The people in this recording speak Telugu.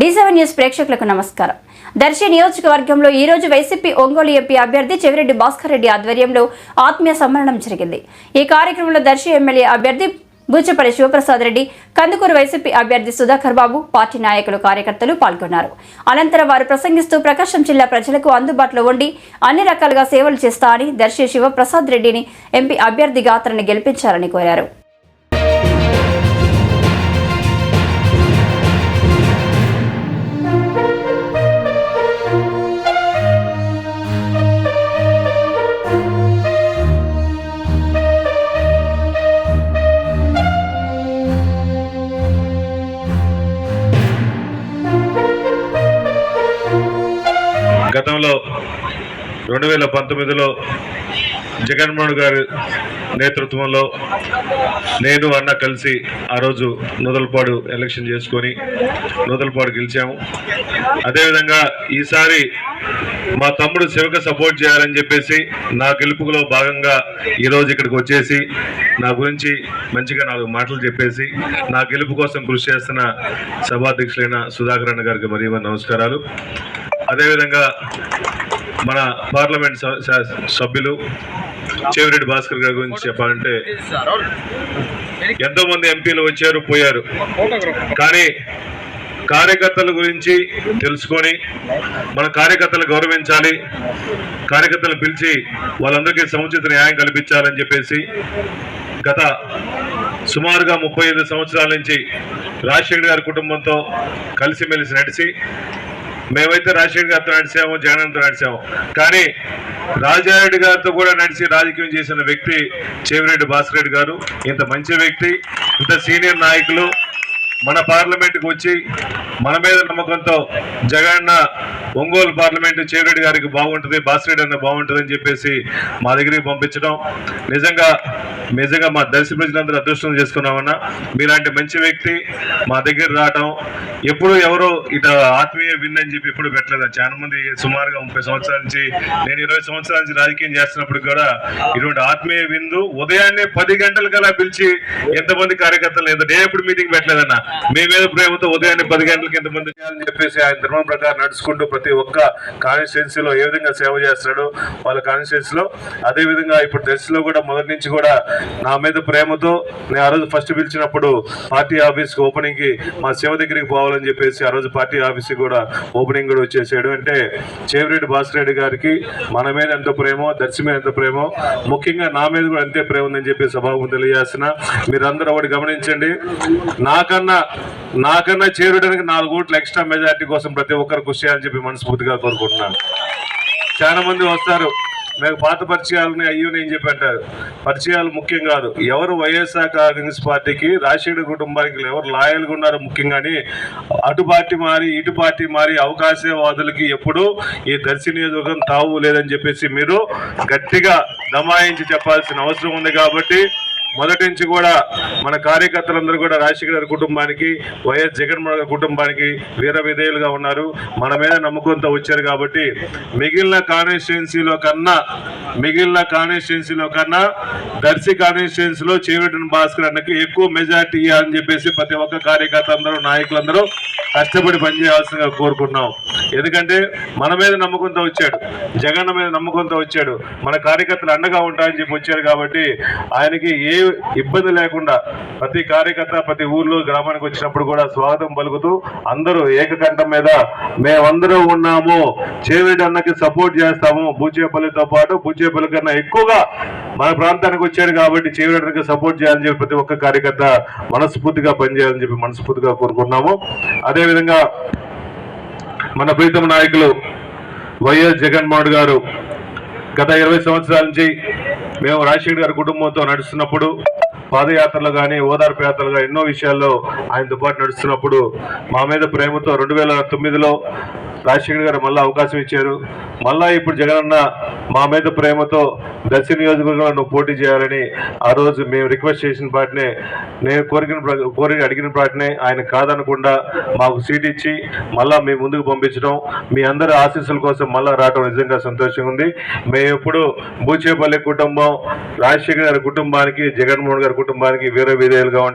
డి సెవెన్ న్యూస్ ప్రేక్షకులకు నమస్కారం. దర్శి నియోజకవర్గంలో ఈ రోజు వైసీపీ ఒంగోలు ఎంపీ అభ్యర్థి చెవిరెడ్డి భాస్కర్ రెడ్డి ఆధ్వర్యంలో ఆత్మీయ సమ్మేళనం జరిగింది. ఈ కార్యక్రమంలో దర్శి ఎమ్మెల్యే అభ్యర్థి బూచపల్లి శివప్రసాద్ రెడ్డి కందుకూరు వైసీపీ అభ్యర్థి సుధాకర్ బాబు పార్టీ నాయకులు కార్యకర్తలు పాల్గొన్నారు. అనంతరం వారు ప్రసంగిస్తూ ప్రకాశం జిల్లా ప్రజలకు అందుబాటులో ఉండి అన్ని రకాలుగా సేవలు చేస్తా అని దర్శి శివప్రసాద్ రెడ్డిని ఎంపీ అభ్యర్థిగా అతన్ని గెలిపించాలని కోరారు. గతంలో రెండు వేల పంతొమ్మిదిలో జగన్మోహన్ గారి నేతృత్వంలో నేను అన్న కలిసి ఆ రోజు నూదలపాడు ఎలక్షన్ చేసుకొని నూదలపాడు గెలిచాము. అదేవిధంగా ఈసారి మా తమ్ముడు శివక సపోర్ట్ చేయాలని చెప్పేసి నా గెలుపులో భాగంగా ఈరోజు ఇక్కడికి వచ్చేసి నా గురించి మంచిగా నాలుగు మాటలు చెప్పేసి నా గెలుపు కోసం కృషి చేస్తున్న సభాధ్యక్షులైన సుధాకర్ అన్న గారికి మరియు నమస్కారాలు. అదేవిధంగా మన పార్లమెంట్ స- సభ్యులు చెవిరెడ్డి భాస్కర్ గారి గురించి చెప్పాలంటే ఎంతో మంది ఎంపీలు వచ్చారు పోయారు. కానీ కార్యకర్తల గురించి తెలుసుకొని మన కార్యకర్తలు గౌరవించాలి కార్యకర్తలు పిలిచి వాళ్ళందరికీ సముచిత న్యాయం కల్పించాలని చెప్పేసి గత సుమారుగా ముప్పై ఐదు సంవత్సరాల నుంచి రాజశేఖర్ గారి కుటుంబంతో కలిసిమెలిసి నడిచి మేమైతే రాజశేఖర్ గారితో నడిచాము జగన్తో నడిచాము. కానీ రాజారెడ్డి గారితో కూడా నడిచి రాజకీయం చేసిన వ్యక్తి చెవిరెడ్డి భాస్కర్ రెడ్డి గారు. ఇంత మంచి వ్యక్తి ఇంత సీనియర్ నాయకులు. మన పార్లమెంట్కి వచ్చి మన మీద నమ్మకంతో జగన్న ఒంగోలు పార్లమెంటు చెవిరెడ్డి గారికి బాగుంటుంది బాసిరెడ్డి అన్న బాగుంటుంది అని చెప్పేసి మా దగ్గరికి పంపించడం. నిజంగా నిజంగా మా దర్శి ప్రజలందరూ అదృష్టం చేసుకున్నామన్నా మీలాంటి మంచి వ్యక్తి మా దగ్గర రావటం ఎప్పుడు ఎవరు ఇట ఆత్మీయ విన్ అని చెప్పి ఎప్పుడు పెట్టలేదు. చాలా మంది సుమారుగా ముప్పై సంవత్సరాల నుంచి నేను ఇరవై సంవత్సరాల నుంచి రాజకీయం చేస్తున్నప్పుడు కూడా ఇటువంటి ఆత్మీయ విందు ఉదయాన్నే పది గంటల కల్లా పిలిచి ఎంతమంది కార్యకర్తలు ఎంత డే ఎప్పుడు మీటింగ్ పెట్టలేదన్న మీ మీద ప్రేమతో ఉదయాన్నే పది గంటలకు ఎంతమంది చేయాలని చెప్పేసి ఆయన ధర్మం ప్రకారం నడుచుకుంటూ ప్రతి ఒక్క కాన్స్టిట్యున్సీలో ఏ విధంగా సేవ చేస్తాడో వాళ్ళ కాన్స్టిట్యున్సీలో అదేవిధంగా ఇప్పుడు దశలో కూడా మొదటి నుంచి కూడా నా మీద ప్రేమతో నేను ఆ రోజు ఫస్ట్ పిలిచినప్పుడు పార్టీ ఆఫీస్ ఓపెనింగ్కి మా శివ దగ్గరికి పోవాలని చెప్పేసి ఆ రోజు పార్టీ ఆఫీస్ కూడా ఓపెనింగ్ కూడా వచ్చేసాడు. అంటే చేవిరెడ్డి భాస్కరెడ్డి గారికి మన మీద ఎంత ప్రేమో దర్శి మీద ఎంత ప్రేమో ముఖ్యంగా నా మీద కూడా అంతే ప్రేమ ఉందని చెప్పి సభాము తెలియజేస్తున్నా. మీరందరూ ఒకటి గమనించండి. నాకన్నా నాకన్నా చేరుడానికి నాలుగు ఓట్లు ఎక్స్ట్రా మెజార్టీ కోసం ప్రతి ఒక్కరు కృషి చేయాలని చెప్పి మనస్ఫూర్తిగా కోరుకుంటున్నాను. చాలా మంది వస్తారు. నాకు పాత పరిచయాలని అయ్యో నేను చెప్పంటారు పరిచయాలు ముఖ్యం కాదు. ఎవరు వైఎస్ఆర్ కాంగ్రెస్ పార్టీకి రాజశేఖర కుటుంబానికి ఎవరు లాయల్గా ఉన్నారో ముఖ్యంగాని అటు పార్టీ మారి ఇటు పార్టీ మారి అవకాశవాదులకి ఎప్పుడు ఈ దర్శి నియోజకవర్గం తావు లేదని చెప్పేసి మీరు గట్టిగా దమాయించి చెప్పాల్సిన అవసరం ఉంది కాబట్టి మొదటి నుంచి కూడా మన కార్యకర్తలందరూ కూడా రాజశేఖర్ గారి కుటుంబానికి వైఎస్ జగన్మోహన్ గారి కుటుంబానికి వీర విధేయులుగా ఉన్నారు. మన మీద నమ్మకంతో వచ్చారు కాబట్టి మిగిలిన కాన్స్టిట్యున్సీలో కన్నా మిగిలిన కాన్స్టిట్యున్సీలో కన్నా దర్శి కాన్స్టిట్యున్సీలో చేవెటన్ భాస్కర్ అన్నకి ఎక్కువ మెజార్టీ అని చెప్పేసి ప్రతి ఒక్క కార్యకర్త అందరూ నాయకులందరూ కష్టపడి పనిచేయాల్సిందిగా కోరుకుంటున్నాం. ఎందుకంటే మన మీద నమ్మకంతో వచ్చాడు. జగన్ మీద నమ్మకంతో వచ్చాడు. మన కార్యకర్తలు అండగా ఉంటాయని చెప్పి వచ్చారు కాబట్టి ఆయనకి ఏ ఇబ్బంది లేకుండా ప్రతి కార్యకర్త ప్రతి ఊర్లో గ్రామానికి వచ్చినప్పుడు కూడా స్వాగతం పలుకుతూ అందరూ ఏకకంఠం మీద మేమందరం ఉన్నాము. చేవేడి అన్నకి సపోర్ట్ చేస్తాము. బూచేపల్లితో పాటు బూచేపల్లి కన్నా ఎక్కువగా మన ప్రాంతానికి వచ్చాడు కాబట్టి చేయడానికి సపోర్ట్ చేయాలని చెప్పి ప్రతి ఒక్క కార్యకర్త మనస్ఫూర్తిగా పనిచేయాలని చెప్పి మనస్ఫూర్తిగా కోరుకుంటున్నాము. అదేవిధంగా మన ప్రీతమ నాయకులు వైఎస్ జగన్మోహన్ గారు గత ఇరవై సంవత్సరాల నుంచి మేము రాజశేఖర్ గారి కుటుంబంతో నడుస్తున్నప్పుడు పాదయాత్రలు కానీ ఓదార్పు యాత్రలు కానీ ఎన్నో విషయాల్లో ఆయనతో పాటు నడుస్తున్నప్పుడు మా మీద ప్రేమతో రెండు వేల తొమ్మిదిలో రాజశేఖర్ గారు మళ్ళీ అవకాశం ఇచ్చారు. మళ్ళా ఇప్పుడు జగనన్న మా మీద ప్రేమతో దర్శి నియోజకవర్గంలో నువ్వు పోటీ చేయాలని ఆ రోజు మేము రిక్వెస్ట్ చేసిన పాటనే నేను కోరిన కోరిక అడిగిన పాటనే ఆయన కాదనకుండా మాకు సీట్ ఇచ్చి మళ్ళా మీ ముందుకు పంపించడం మీ అందరి ఆశీస్సుల కోసం మళ్ళా రావడం నిజంగా సంతోషంగా ఉంది. మేము ఎప్పుడు బూచేపల్లి కుటుంబం రాజశేఖర్ గారి కుటుంబానికి జగన్మోహన్ గారి కుటుంబానికి వీర విధేయులుగా ఉంటాం